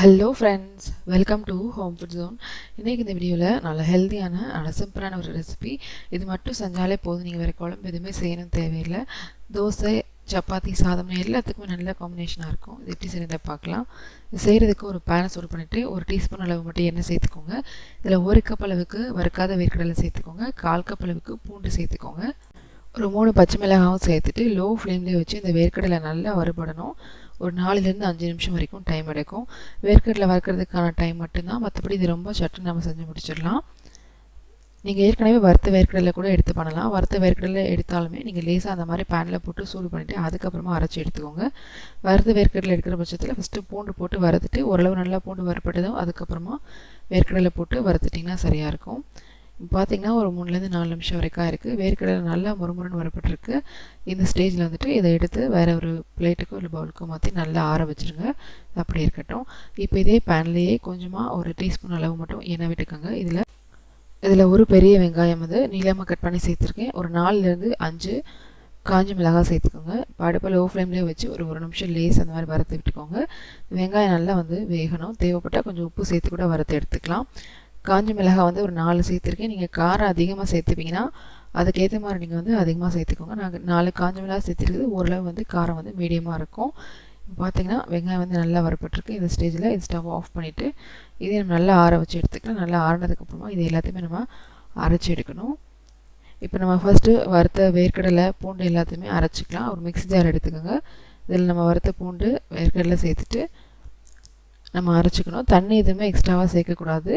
Hello friends welcome to home food zone இன்றைக்கி இந்த வீடியோவில் நல்ல ஹெல்த்தியான நல்ல சிம்பிளான ஒரு ரெசிபி இது மட்டும் செஞ்சாலே போதும். நீங்கள் வேறு குழம்பு எதுவுமே செய்யணும் தேவையில்லை. தோசை சப்பாத்தி சாதம் எல்லாத்துக்குமே நல்ல காம்பினேஷனாக இருக்கும். இது எப்படி செய்யறதை பார்க்கலாம். இது செய்கிறதுக்கு ஒரு பேனை சூடு பண்ணிவிட்டு ஒரு டீஸ்பூன் அளவு மட்டும் எண்ணெய் சேர்த்துக்கோங்க. இதில் ஒரு கப் அளவுக்கு வறுக்காத வேர்க்கடலை சேர்த்துக்கோங்க. கால் கப் அளவுக்கு பூண்டு சேர்த்துக்கோங்க. ஒரு மூணு பச்சை மிளகாவும் சேர்த்துட்டு லோ ஃப்ளேம்லேயே வச்சு இந்த வேர்க்கடலை நல்லா வறுபடணும். ஒரு நாலுலேருந்து அஞ்சு நிமிஷம் வரைக்கும் டைம் எடுக்கும். வேர்க்கடலை வறுக்கிறதுக்கான டைம் மட்டும்தான். மற்றபடி இது ரொம்ப சட்டு நம்ம செஞ்சு முடிச்சிடலாம். நீங்கள் ஏற்கனவே வறுத்த வேர்க்கடலை கூட எடுத்து பண்ணலாம். வறுத்த வேர்க்கடலை எடுத்தாலுமே நீங்கள் லேசாக அந்த மாதிரி பேனில் போட்டு சூடு பண்ணிவிட்டு அதுக்கப்புறமா அரைச்சி எடுத்துக்கோங்க. வறுத்த வேர்க்கடலை எடுக்கிற பட்சத்தில் ஃபஸ்ட்டு பூண்டு போட்டு வறுத்துட்டு ஓரளவு நல்லா பூண்டு வறுப்பட்டதும் அதுக்கப்புறமா வேர்க்கடலை போட்டு வறுத்துட்டிங்கன்னா சரியாக இருக்கும். பார்த்தீங்கன்னா ஒரு மூணுலேருந்து நாலு நிமிஷம் வரைக்கும் இருக்குது வேர்க்கடலை நல்லா முறுமுறுன்னு வரப்பட்டிருக்கு. இந்த ஸ்டேஜில் வந்துட்டு இதை எடுத்து வேறு ஒரு பிளேட்டுக்கோ இல்லை பவுலுக்கோ மாற்றி நல்லா ஆற வச்சுருங்க. அப்படி இருக்கட்டும். இப்போ இதே பேன்லேயே கொஞ்சமாக ஒரு டீஸ்பூன் அளவு மட்டும் எண்ணெய் விட்டுக்கோங்க. இதில் இதில் ஒரு பெரிய வெங்காயம் வந்து நீளமாக கட் பண்ணி சேர்த்துருக்கேன். ஒரு நாலுலேருந்து அஞ்சு காஞ்சி மிளகாய் சேர்த்துக்கோங்க. இப்போ லோ ஃப்ளேம்லேயே வச்சு ஒரு ஒரு நிமிஷம் லேஸ் அந்த மாதிரி வறுத்து விட்டுக்கோங்க. வெங்காயம் நல்லா வந்து வேகணும். தேவைப்பட்டால் கொஞ்சம் உப்பு சேர்த்து கூட வறுத்து எடுத்துக்கலாம். காஞ்ச மிளகாய் வந்து ஒரு நாலு சேர்த்துருக்கேன். நீங்கள் காரம் அதிகமாக சேர்த்துப்பீங்கன்னா அதுக்கேற்ற மாதிரி நீங்கள் வந்து அதிகமாக சேர்த்துக்கோங்க. நாங்கள் நாலு காஞ்ச மிளகாய் சேர்த்துருக்குது. ஓரளவு வந்து காரம் வந்து மீடியமாக இருக்கும். இப்போ பார்த்தீங்கன்னா வெங்காயம் வந்து நல்லா வரப்பட்டிருக்கு இந்த ஸ்டேஜில் இது ஸ்டவ் ஆஃப் பண்ணிவிட்டு இதே நம்ம நல்லா ஆற வச்சு எடுத்துக்கலாம். நல்லா ஆறினதுக்கப்புறமா இது எல்லாத்தையுமே நம்ம அரைச்சி எடுக்கணும். இப்போ நம்ம ஃபஸ்ட்டு வறுத்த வேர்க்கடலை பூண்டு எல்லாத்தையுமே அரைச்சிக்கலாம். ஒரு மிக்ஸி ஜார் எடுத்துக்கோங்க. இதில் நம்ம வறுத்த பூண்டு வேர்க்கடலை சேர்த்துட்டு நம்ம அரைச்சிக்கணும். தண்ணி எதுவுமே எக்ஸ்ட்ராவாக சேர்க்கக்கூடாது.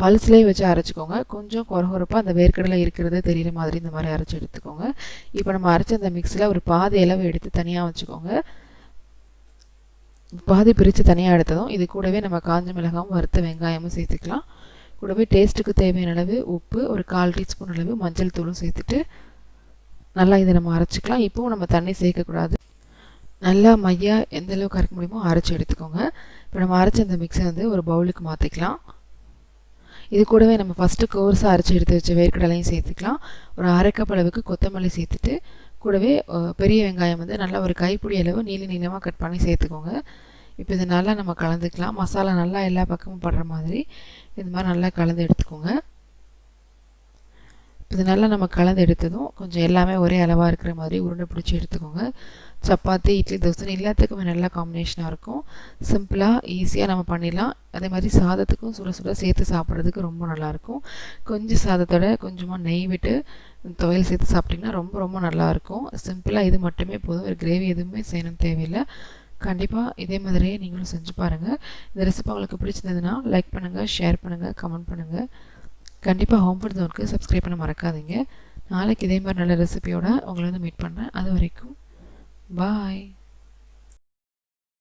பல்ஸ்லேயே வச்சு அரைச்சிக்கோங்க. கொஞ்சம் குறகுறப்பாக அந்த வேர்க்கடலை இருக்கிறது தெரிகிற மாதிரி இந்த மாதிரி அரைச்சி எடுத்துக்கோங்க. இப்போ நம்ம அரைச்ச அந்த மிக்ஸில் ஒரு பாதி அளவு எடுத்து தனியாக வச்சுக்கோங்க. பாதி பிரித்து தனியாக எடுத்ததும் இது கூடவே நம்ம காஞ்ச மிளகாவும் வறுத்த வெங்காயமும் சேர்த்துக்கலாம். கூடவே டேஸ்ட்டுக்கு தேவையான அளவு உப்பு ஒரு கால் டீஸ்பூன் அளவு மஞ்சள் தூளும் சேர்த்துட்டு நல்லா இதை நம்ம அரைச்சிக்கலாம். இப்போவும் நம்ம தண்ணி சேர்க்கக்கூடாது. நல்லா மையாக எந்த அளவுக்கு அரைக்க முடியுமோ அரைச்சி எடுத்துக்கோங்க. இப்போ நம்ம அரைச்ச இந்த மிக்ஸை வந்து ஒரு பவுலுக்கு மாற்றிக்கலாம் இது கூடவே நம்ம ஃபஸ்ட்டு கோர்ஸாக அரைச்சி எடுத்து வச்ச வேர்க்கடலையும் சேர்த்துக்கலாம். ஒரு அரை கப் அளவுக்கு கொத்தமல்லி சேர்த்துட்டு கூடவே பெரிய வெங்காயம் வந்து நல்லா ஒரு கைப்பிடி அளவு நீள நீளமாக கட் பண்ணி சேர்த்துக்கோங்க. இப்போ இதை நல்லா நம்ம கலந்துக்கலாம். மசாலா நல்லா எல்லா பக்கமும் படுற மாதிரி இந்த மாதிரி நல்லா கலந்து எடுத்துக்கோங்க. இது நல்லா நம்ம கலந்து எடுத்ததும் கொஞ்சம் எல்லாமே ஒரே அளவாக இருக்கிற மாதிரி உருண்டை பிடிச்சி எடுத்துக்கோங்க. சப்பாத்தி இட்லி தோசை எல்லாத்துக்குமே நல்ல காம்பினேஷனாக இருக்கும். சிம்பிளாக ஈஸியாக நம்ம பண்ணிடலாம். அதே மாதிரி சாதத்துக்கும் சுட சுட சேர்த்து சாப்பிட்றதுக்கு ரொம்ப நல்லாயிருக்கும் கொஞ்சம் சாதத்தோட கொஞ்சமாக நெய் விட்டு துவையல் சேர்த்து சாப்பிட்டிங்கன்னா ரொம்ப ரொம்ப நல்லாயிருக்கும் சிம்பிளாக இது மட்டுமே போதும். ஒரு கிரேவி எதுவுமே செய்யணும் தேவையில்லை. கண்டிப்பாக இதே மாதிரியே நீங்களும் செஞ்சு பாருங்கள் இந்த ரெசிபி உங்களுக்கு பிடிச்சிருந்ததுன்னா லைக் பண்ணுங்கள் ஷேர் பண்ணுங்கள் கமெண்ட் பண்ணுங்கள் கண்டிப்பாக ஹோம் ஃபுட் ஜோனுக்கு சப்ஸ்கிரைப் பண்ண மறக்காதீங்க. நாளைக்கு இதே மாதிரி நல்ல ரெசிபியோட உங்களை வந்து மீட் பண்ணுறேன் அது வரைக்கும் Bye.